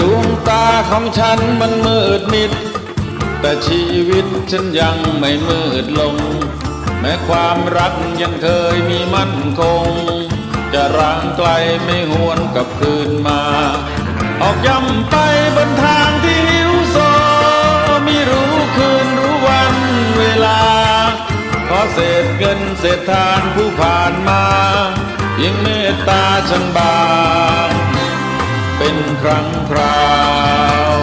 ดวงตาของฉันมันมืดมิด แต่ชีวิตฉันยังไม่มืดลง แม้ความรักยังเคยมีมั่นคง จะร่างไกลไม่หวนกลับคืนมา ออกย่ำไปบนทางที่หิวโซไม่รู้คืนรู้วันเวลา ขอเศษเงินเศษทานผู้ผ่านมาเพียงเมตตาฉันบาง เป็นครั้งคราว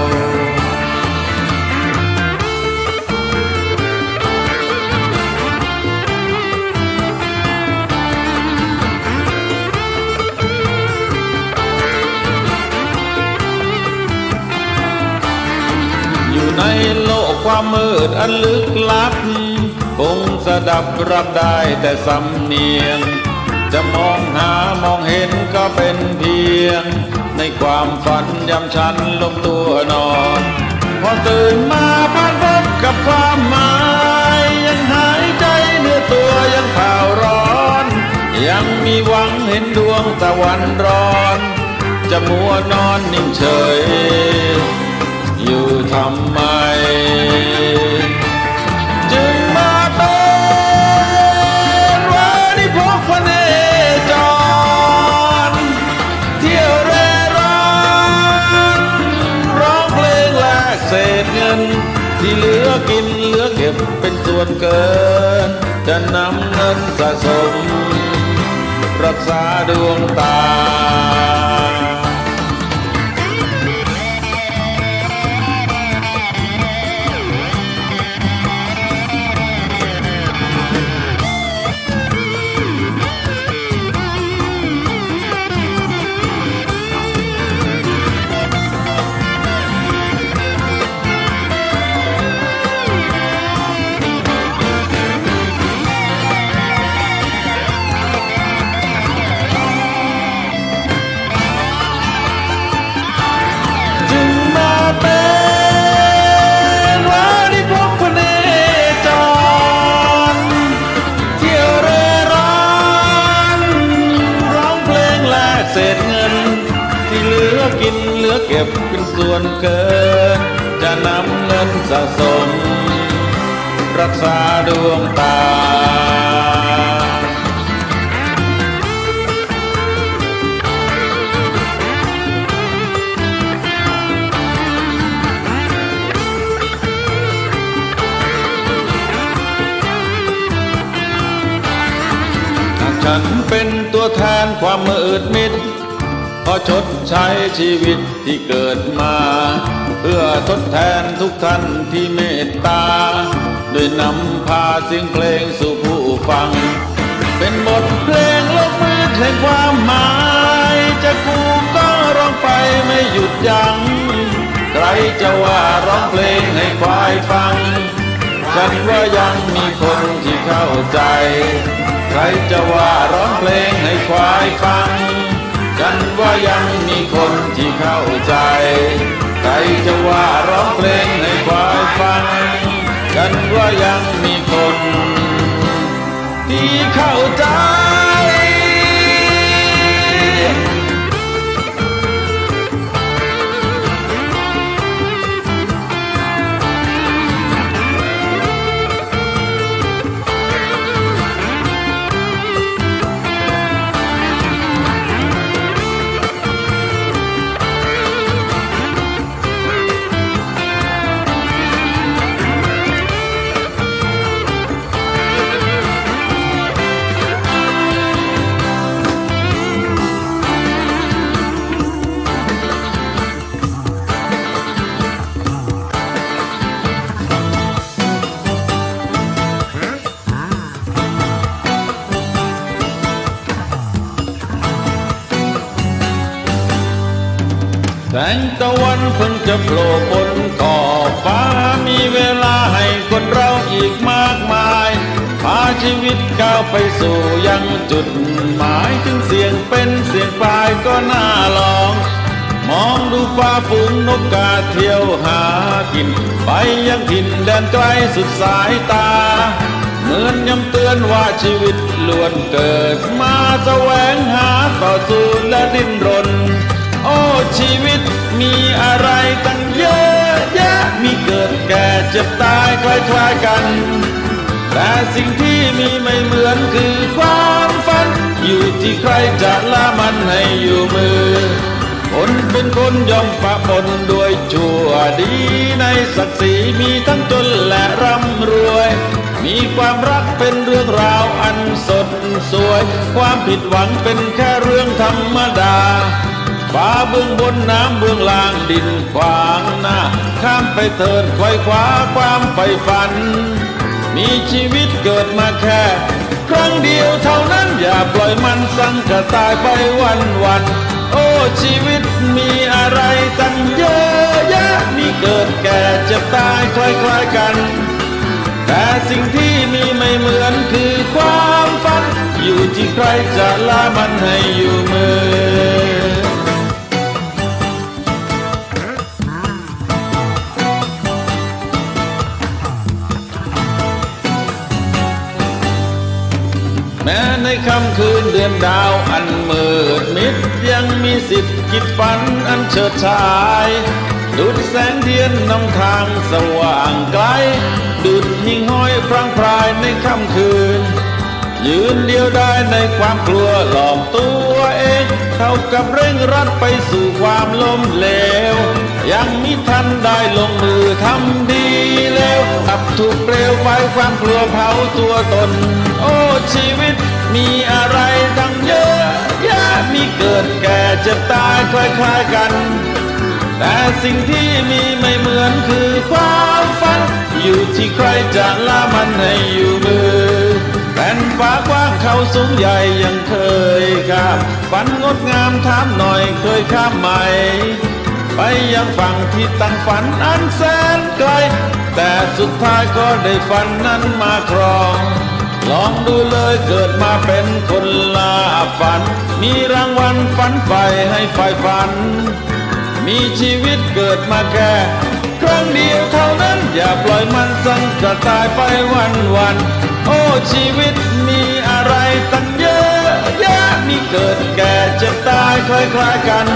อยู่ในโลกความมืดอันลึกลับ คงสะดับรับได้แต่สำเนียง จะมองหามองเห็นก็เป็นเพียง ในความฝันยามฉันลมตัวนอน พอตื่นมาผ่านพบกับความหมาย ยังหายใจเนื้อตัวยังเผาร้อน ยังมีหวังเห็นดวงตะวันร้อน จะมัวนอนนิ่งเฉย อยู่ทำไม ที่เหลือกินเหลือเก็บเป็นส่วนเกิน จะนำเงินสะสม รักษาดวงตา เก็บเป็นส่วนเกิน จะนำเงินสะสม รักษาดวงตาหากฉันเป็นตัวแทนความมืดมิด อชดใช้ชีวิตที่เกิดมา เพื่อทดแทนทุกท่านที่เมตตาโดยนำพาเสียงเพลงสู่ผู้ฟัง เป็นบทเพลงลบมืดแห่งความหมาย จะกูก็ร้องไปไม่หยุดยัง้งใครจะว่าร้องเพลงให้ควายฟัง ฉันว่ายังมีคนที่เข้าใจ ใครจะว่าร้องเพลงให้ควายฟัง กันว่ายังมีคนที่เข้าใจ ใครจะว่าร้องเพลงให้ควายฟัง กันว่ายังมีคน ที่เข้าใจ งตะวันเพิ่งจะโผล่บนขอบฟ้ามีเวลาให้คนเราอีกมากมายพาชีวิตก้าวไปสู่ยังจุดหมายถึงเสียงเป็นเสียงปลายก็น่าลอง มองดูฟ้าฝูงนกกาเที่ยวหากิน ไปยังถิ่นแดนไกลสุดสายตา เหมือนย้ำเตือนว่าชีวิตล้วนเกิดมาแสวงหาต่อสู้และดิ้นรน โอ้ชีวิตมีอะไรตั้งเยอะแยะมีเกิดแก่เจ็บตายคล้ายๆกัน แต่สิ่งที่มีไม่เหมือนคือความฝัน อยู่ที่ใครจะละมันให้อยู่มือ คนเป็นคนย่อมปะปนด้วยชั่วดีในศักดิ์ศรีมีทั้งจนและร่ำรวย มีความรักเป็นเรื่องราวอันสดสวย ความผิดหวังเป็นแค่เรื่องธรรมดา ฟ้าเบื้องบนน้ำเบื้องล่างดินขวางหน้า ข้ามไปเถิดไขว้คว้าความใฝ่ฝัน มีชีวิตเกิดมาแค่ ครั้งเดียวเท่านั้นอย่าปล่อยมันสั่งกะตายไปวันวัน โอ้ชีวิตมีอะไรตั้งเยอะแยะมีเกิดแก่เจ็บตายคล้ายๆกัน แต่สิ่งที่มีไม่เหมือนคือความฝัน อยู่ที่ใครจะละมันให้อยู่ ค่ำคืนเดือนดาวอันมืดมิดยังมีสิทธิ์คิดฝันอันเฉิดฉายดุดแสงเทียนนำทางสว่างไกลดุดหิ่งห้อยพรางพรายในค่ำคืน ยืนเดียวได้ในความกลัวหลอมตัวเอง เท่ากับเร่งรัดไปสู่ความล้มเหลว ยังมิทันได้ลงมือทำดีแล้วกลับถูกเปลวไฟความกลัวเผาตัวตน โอ้ช เจ็บตายคล้ายๆกัน แต่สิ่งที่มีไม่เหมือนคือความฝัน อยู่ที่ใครจะละมันให้อยู่มือแผ่นฟ้ากว้างเขาสูงใหญ่ยังเคยข้ามฝันงดงามถามหน่อยเคยข้ามไหม ไปยังฝั่งที่ตั้งฝันอันแสนไกล แต่สุดท้ายก็ได้ฝันนั้นมาครอง ลองดูเลยเกิดมาเป็นคนลาฝัน มีรางวัลฝันไฟให้ไฟฝัน มีชีวิตเกิดมาแค่ครั้งเดียวเท่านั้นอย่าปล่อยมันสั้นกระตายไปวันวัน โอ้ชีวิตมีอะไรตั้งเยอะแยะมีเกิดแก่จ็บตายคล้ายๆกัน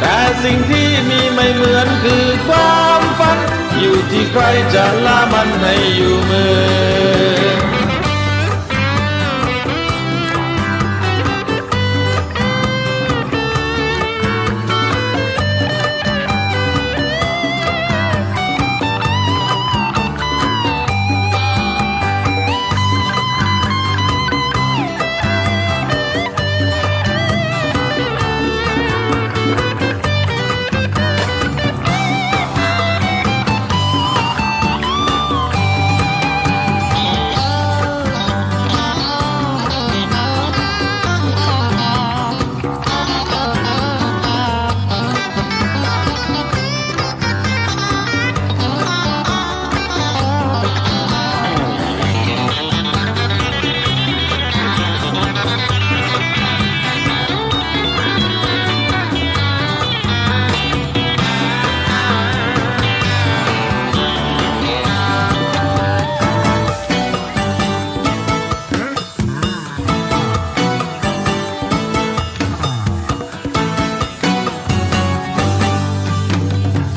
แต่สิ่งที่มีไม่เหมือนคือความฝัน อยู่ที่ใครจะละมันให้อยู่มือ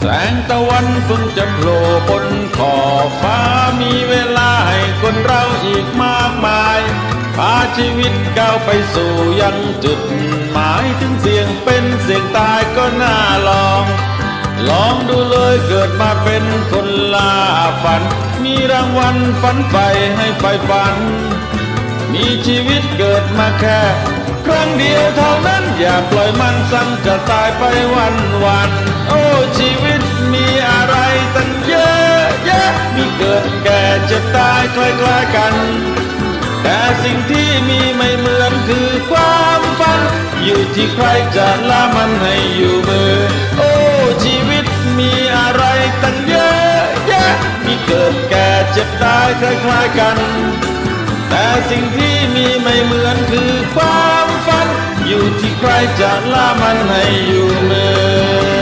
แสงตะวันเพิ่งจะโผล่บนขอบฟ้ามีเวลาให้คนเราอีกมากมาย พาชีวิตก้าวไปสู่ยังจุดหมายถึงเสี่ยงเป็นเสี่ยงตายก็น่าลอง ลองดูเลยเกิดมาเป็นคนลาฝัน มีรางวัลฝันไปให้ไฟฝัน มีชีวิตเกิดมาแค่ครั้งเดียวเท่านั้นอย่าปล่อยมันซ้ำจะตายไปวันวัน โอ้ชีวิตมีอะไรตั้งเยอะแยะมีเกิดแก่เจ็บตายคล้ายๆกัน แต่สิ่งที่มีไม่เหมือนคือความฝัน อยู่ที่ใครจะละมันให้อยู่มือ โอ้ชีวิตมีอะไรตั้งเยอะแยะมีเกิดแก่เจ็บตายคล้ายๆกัน แต่สิ่งที่มีไม่เหมือนคือความฝัน อยู่ที่ใครจะละมันให้อยู่มือ